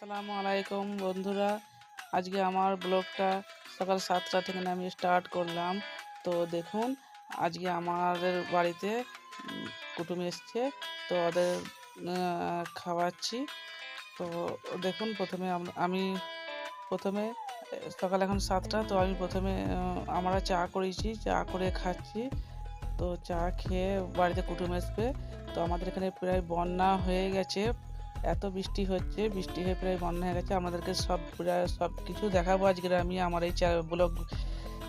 আসসালামু আলাইকুম বন্ধুরা। আজকে আমার ব্লগটা সকাল সাতটা থেকে আমি স্টার্ট করলাম। তো দেখুন, আজকে আমাদের বাড়িতে কুটুম এসছে, তো ওদের খাওয়াচ্ছি। তো দেখুন, প্রথমে আমি প্রথমে, সকাল এখন সাতটা, তো আমি প্রথমে আমরা চা করেছি, চা করে খাচ্ছি। তো চা খেয়ে বাড়িতে কুটুম আসবে তো আমাদের এখানে প্রায় বন্যা হয়ে গেছে। এত বৃষ্টি হচ্ছে, বৃষ্টি হয়ে প্রায় বন্যা হয়ে গেছে, আমাদেরকে সব সব কিছু দেখাবো আজকে আমি আমার এই ব্লগ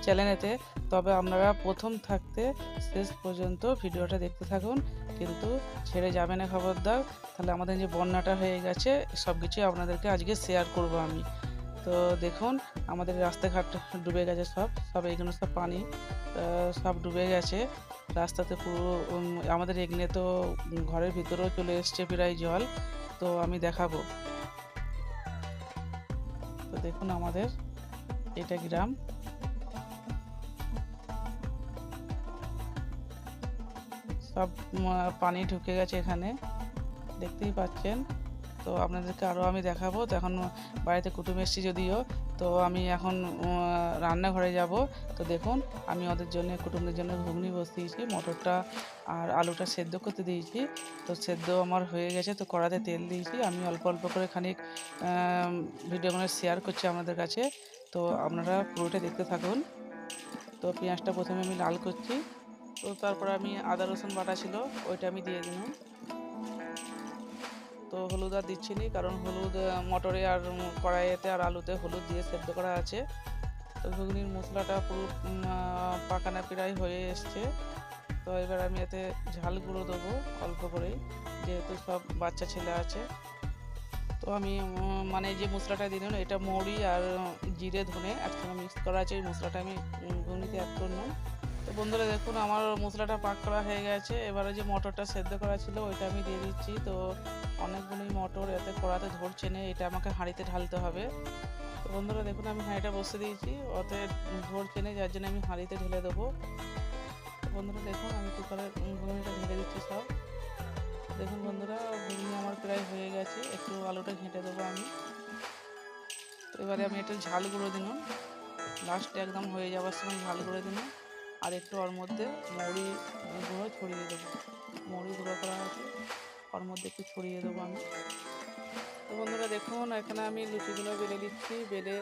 চ্যানেলেতে। তবে আপনারা প্রথম থাকতে শেষ পর্যন্ত ভিডিওটা দেখতে থাকুন, কিন্তু ছেড়ে যাবে না খবরদার। তাহলে আমাদের যে বন্যাটা হয়ে গেছে, সব কিছুই আপনাদেরকে আজকে শেয়ার করব আমি। তো দেখুন, আমাদের রাস্তাঘাট ডুবে গেছে সব সব এইগুলো সব পানি সব ডুবে গেছে। রাস্তাতে পুরো আমাদের এগনে তো ঘরের ভিতরেও চলে এসছে প্রায় জল। তো আমি দেখাবো। তো দেখুন আমাদের এটা গ্রাম। সব পানি ঢুকে গেছে এখানে। দেখতেই পাচ্ছেন। তো আপনাদেরকে আরও আমি দেখাবো। তো এখন বাড়িতে কুটুম এসছি যদিও তো আমি এখন রান্নাঘরে যাব। তো দেখুন, আমি ওদের জন্য, কুটুমদের জন্য ঘুগনি বসিয়েছি মটরটা আর আলুটা সেদ্ধ করতে দিয়েছি। তো সেদ্ধ আমার হয়ে গেছে, তো কড়াতে তেল দিয়েছি। আমি অল্প অল্প করে খানিক ভিডিওগুলো শেয়ার করছি আপনাদের কাছে। তো আপনারা পুরোটা দেখতে থাকুন। তো পেঁয়াজটা প্রথমে আমি লাল করছি। তো তারপর আমি আদা রসুন বাটা ছিল, ওইটা আমি দিয়ে দিলাম। তো হলুদ আর দিচ্ছি নি, কারণ হলুদ মটরে আর কড়াইতে আর আলুতে হলুদ দিয়ে সেদ্ধ করা আছে। তো ঘুগনির মশলাটা পুরো পাকানা প্রায় হয়ে এসছে। তো এবার আমি এতে ঝাল গুঁড়ো দেবো অল্প করেই, যেহেতু সব বাচ্চা ছেলে আছে। তো আমি মানে যে মশলাটা দিলাম, এটা মৌরি আর জিরে, ধনে একসঙ্গে মিক্স করা আছে। এই মশলাটা আমি ঘুগনিতে অ্যাড করলাম। তো বন্ধুরা দেখুন, আমার মশলাটা পাক করা হয়ে গেছে। এবারে যে মটরটা সেদ্ধ করা ছিল, ওইটা আমি দিয়ে দিচ্ছি। তো অনেকগুলোই মটর এতে কড়াতে ধরছে না, এটা আমাকে হাঁড়িতে ঢালতে হবে। তো বন্ধুরা দেখুন, আমি হাঁড়িটা বসে দিয়েছি, ওতে ধরছে না, যার জন্য আমি হাঁড়িতে ঢেলে দেবো। বন্ধুরা দেখুন, আমি কুকারে ঘুগনিটা ঢেলে দিচ্ছি সব। দেখুন বন্ধুরা, ঘুগনি আমার প্রায় হয়ে গেছে, একটু আলুটা ঘেঁটে দেবো আমি। এবারে আমি একটু ঝাল গুঁড়ো দিলাম। লাস্টে একদম হয়ে যাওয়ার সময় ঝাল গুঁড়ো দিলাম। আর একটু ওর মধ্যে মৌরি গুঁড়ো ছড়িয়ে দেবো। মৌরি গুঁড়ো করা আছে, ওর মধ্যে একটু ছড়িয়ে দেবো আমি। তো বন্ধুরা দেখুন, এখানে আমি লুচিগুলো বেলে দিচ্ছি বেলে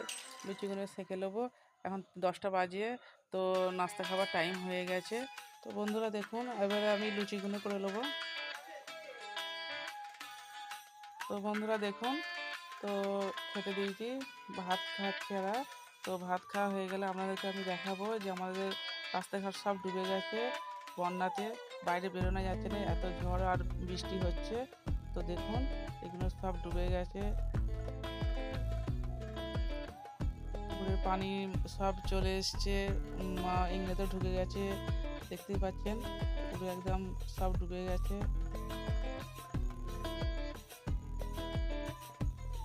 লুচিগুলো সেঁকে নেব। এখন দশটা বাজিয়ে তো নাস্তা খাবার টাইম হয়ে গেছে। তো বন্ধুরা দেখুন, এবারে আমি লুচিগুলো করে নেব। তো বন্ধুরা দেখুন, তো খেতে দিয়েছি, ভাত খাচ্ছে তো ভাত খাওয়া হয়ে গেলে আপনাদেরকে আমি দেখাবো যে আমাদের রাস্তাঘাট সব ডুবে গেছে, বন্যাতে বাইরে বেরোনো যাচ্ছে না, এত ঝড় আর বৃষ্টি হচ্ছে। তো দেখুন, এগুলো সব ডুবে গেছে। পানি সব চলে এসছে ইংরেজও ঢুকে গেছে, দেখতেই পাচ্ছেন পুরো একদম সব ডুবে গেছে।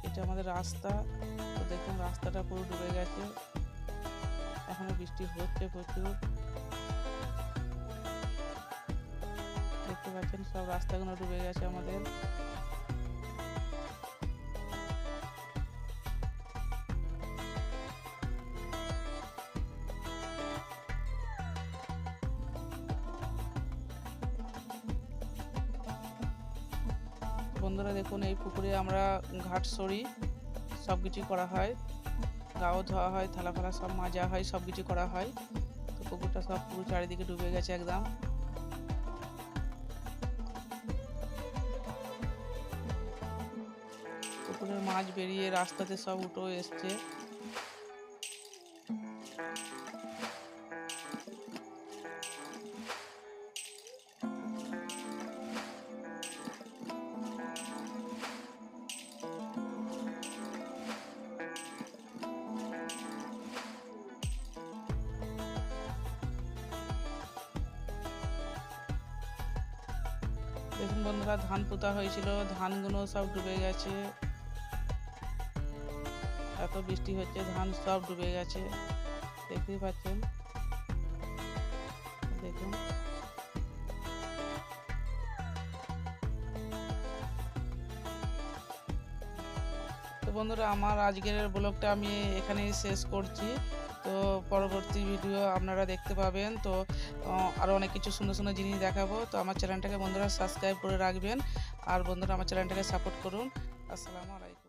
এটা আমাদের রাস্তা, তো দেখুন রাস্তাটা পুরো ডুবে গেছে। এখনও বৃষ্টি হচ্ছে প্রচুর। দেখতে পাচ্ছেন, সব রাস্তাগুলো ডুবে গেছে আমাদের। বন্ধুরা দেখুন, এই পুকুরে আমরা ঘাট সরি সব কিছুই করা হয়। গাও ধোয়া হয়, থালা ফালা সব মাজা হয়, সব কিছু করা হয়। তো পুকুরটা সব পুরো চারিদিকে ডুবে গেছে একদম। পুকুরের মাছ বেরিয়ে রাস্তাতে সব উঠো এসছে। দেখুন বন্ধুরা, ধান পোতা হয়েছিল, ধানগুলো সব ডুবে গেছে। এত বৃষ্টি হচ্ছে, ধান সব ডুবে গেছে। দেখতেই পাচ্ছেন? দেখুন। তো বন্ধুরা, আমার আজকের ব্লগটা আমি এখানেই শেষ করছি। তো পরবর্তী ভিডিও আপনারা দেখতে পাবেন। তো আরও অনেক কিছু সুন্দর সুন্দর জিনিস দেখাবো। তো আমার চ্যানেলটাকে বন্ধুরা সাবস্ক্রাইব করে রাখবেন। আর বন্ধুরা আমার চ্যানেলটাকে সাপোর্ট করুন। আসসালামু আলাইকুম।